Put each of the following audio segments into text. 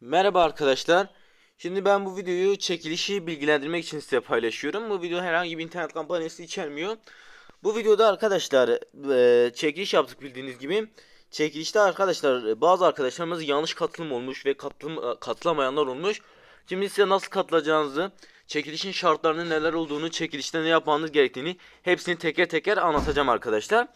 Merhaba arkadaşlar. Şimdi ben bu videoyu çekilişi bilgilendirmek için size paylaşıyorum. Bu video herhangi bir internet kampanyası içermiyor. Bu videoda arkadaşlar e, çekiliş yaptık bildiğiniz gibi. Çekilişte arkadaşlar bazı arkadaşlarımız yanlış katılım olmuş ve katılım, e, katılamayanlar olmuş. Şimdi size nasıl katılacağınızı, çekilişin şartlarının neler olduğunu, çekilişte ne yapmanız gerektiğini hepsini teker teker anlatacağım arkadaşlar.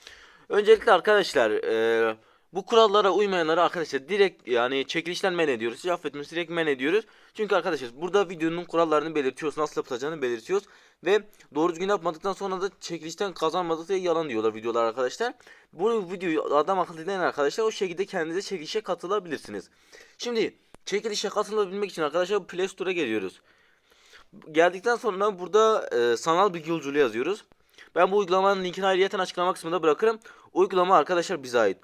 Öncelikle arkadaşlar e, bu kurallara uymayanları arkadaşlar direkt yani çekilişten men ediyoruz. Sizi affetmiyoruz direkt men ediyoruz. Çünkü arkadaşlar burada videonun kurallarını belirtiyoruz. Nasıl yapılacağını belirtiyoruz. Ve doğru düzgün yapmadıktan sonra da çekilişten kazanmadık diye yalan diyorlar videolar arkadaşlar. Bu videoyu adam akıllı dinleyen arkadaşlar o şekilde kendinize çekilişe katılabilirsiniz. Şimdi çekilişe katılabilmek için arkadaşlar Play Store'a geliyoruz. Geldikten sonra burada e, sanal bilgi yolculuğu yazıyoruz. Ben bu uygulamanın linkini ayrıyeten açıklama kısmında bırakırım. Uygulama arkadaşlar bize ait.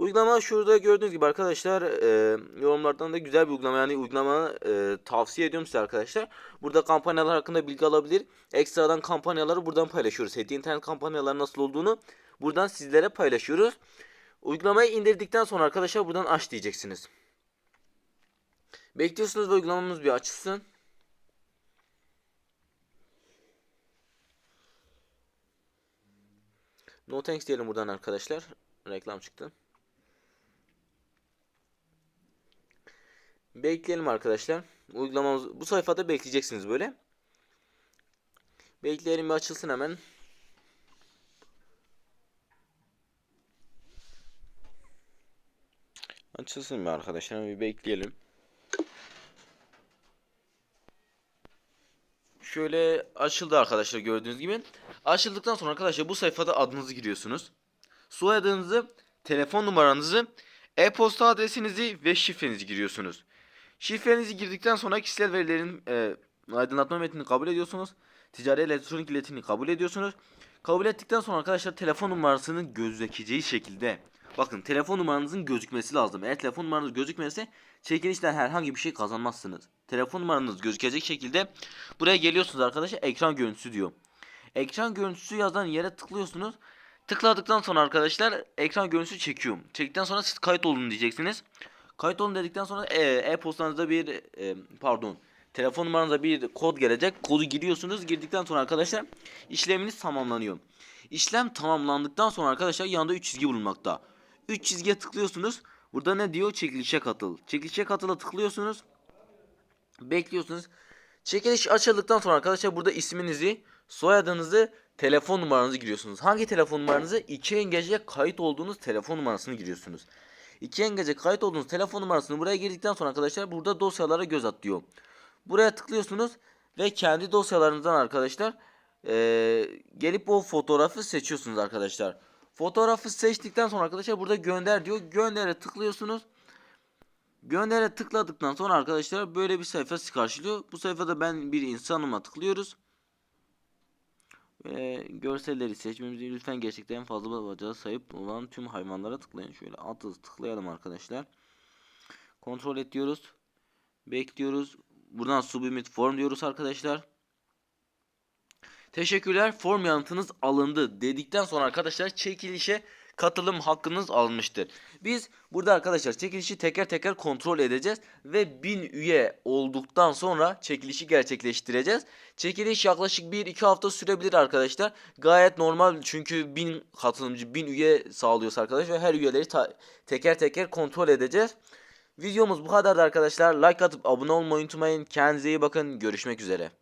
Uygulama şurada gördüğünüz gibi arkadaşlar e, yorumlardan da güzel bir uygulama yani uygulama e, tavsiye ediyorum size arkadaşlar. Burada kampanyalar hakkında bilgi alabilir. Ekstradan kampanyaları buradan paylaşıyoruz. Hediye internet kampanyaları nasıl olduğunu buradan sizlere paylaşıyoruz. Uygulamayı indirdikten sonra arkadaşlar buradan aç diyeceksiniz. Bekliyorsunuz ve uygulamamız bir açılsın. No thanks diyelim buradan arkadaşlar. Reklam çıktı. Bekleyelim arkadaşlar. Uygulamamız bu sayfada bekleyeceksiniz böyle. Bekleyelim bir açılsın hemen. Açılsın bir arkadaşlar bir bekleyelim. Şöyle açıldı arkadaşlar gördüğünüz gibi. Açıldıktan sonra arkadaşlar bu sayfada adınızı giriyorsunuz. Soyadınızı, telefon numaranızı, e-posta adresinizi ve şifrenizi giriyorsunuz. Şifrenizi girdikten sonra kişisel verilerin e, aydınlatma metnini kabul ediyorsunuz. Ticari elektronik iletini kabul ediyorsunuz. Kabul ettikten sonra arkadaşlar telefon numarasının gözükeceği şekilde bakın telefon numaranızın gözükmesi lazım. Eğer telefon numaranız gözükmezse çekilişten herhangi bir şey kazanmazsınız. Telefon numaranız gözükecek şekilde buraya geliyorsunuz arkadaşlar ekran görüntüsü diyor. Ekran görüntüsü yazan yere tıklıyorsunuz. Tıkladıktan sonra arkadaşlar ekran görüntüsü çekiyorum. Çektikten sonra siz kayıt olun diyeceksiniz. Kayıt olun dedikten sonra e, e-postanızda bir e, pardon telefon numaranıza bir kod gelecek. Kodu giriyorsunuz. Girdikten sonra arkadaşlar işleminiz tamamlanıyor. İşlem tamamlandıktan sonra arkadaşlar yanında 3 çizgi bulunmakta. 3 çizgiye tıklıyorsunuz. Burada ne diyor? Çekilişe katıl. Çekilişe katıla tıklıyorsunuz. Bekliyorsunuz. Çekiliş açıldıktan sonra arkadaşlar burada isminizi, soyadınızı, telefon numaranızı giriyorsunuz. Hangi telefon numaranızı? İki engece kayıt olduğunuz telefon numarasını giriyorsunuz. İki engece kayıt olduğunuz telefon numarasını buraya girdikten sonra arkadaşlar burada dosyalara göz at diyor. Buraya tıklıyorsunuz ve kendi dosyalarınızdan arkadaşlar eee, gelip o fotoğrafı seçiyorsunuz arkadaşlar. Fotoğrafı seçtikten sonra arkadaşlar burada gönder diyor. Göndere tıklıyorsunuz. Göndere tıkladıktan sonra arkadaşlar böyle bir sayfa karşılıyor. Bu sayfada ben bir insanıma tıklıyoruz. Ve görselleri seçmemizi lütfen gerçekten en fazla bacağı sahip olan tüm hayvanlara tıklayın. Şöyle atı tıklayalım arkadaşlar. Kontrol et diyoruz. Bekliyoruz. Buradan submit form diyoruz arkadaşlar. Teşekkürler form yanıtınız alındı dedikten sonra arkadaşlar çekilişe katılım hakkınız alınmıştır. Biz burada arkadaşlar çekilişi teker teker kontrol edeceğiz ve 1000 üye olduktan sonra çekilişi gerçekleştireceğiz. Çekiliş yaklaşık 1-2 hafta sürebilir arkadaşlar. Gayet normal çünkü 1000 katılımcı 1000 üye sağlıyoruz arkadaşlar ve her üyeleri teker teker kontrol edeceğiz. Videomuz bu kadardı arkadaşlar. Like atıp abone olmayı unutmayın. Kendinize iyi bakın. Görüşmek üzere.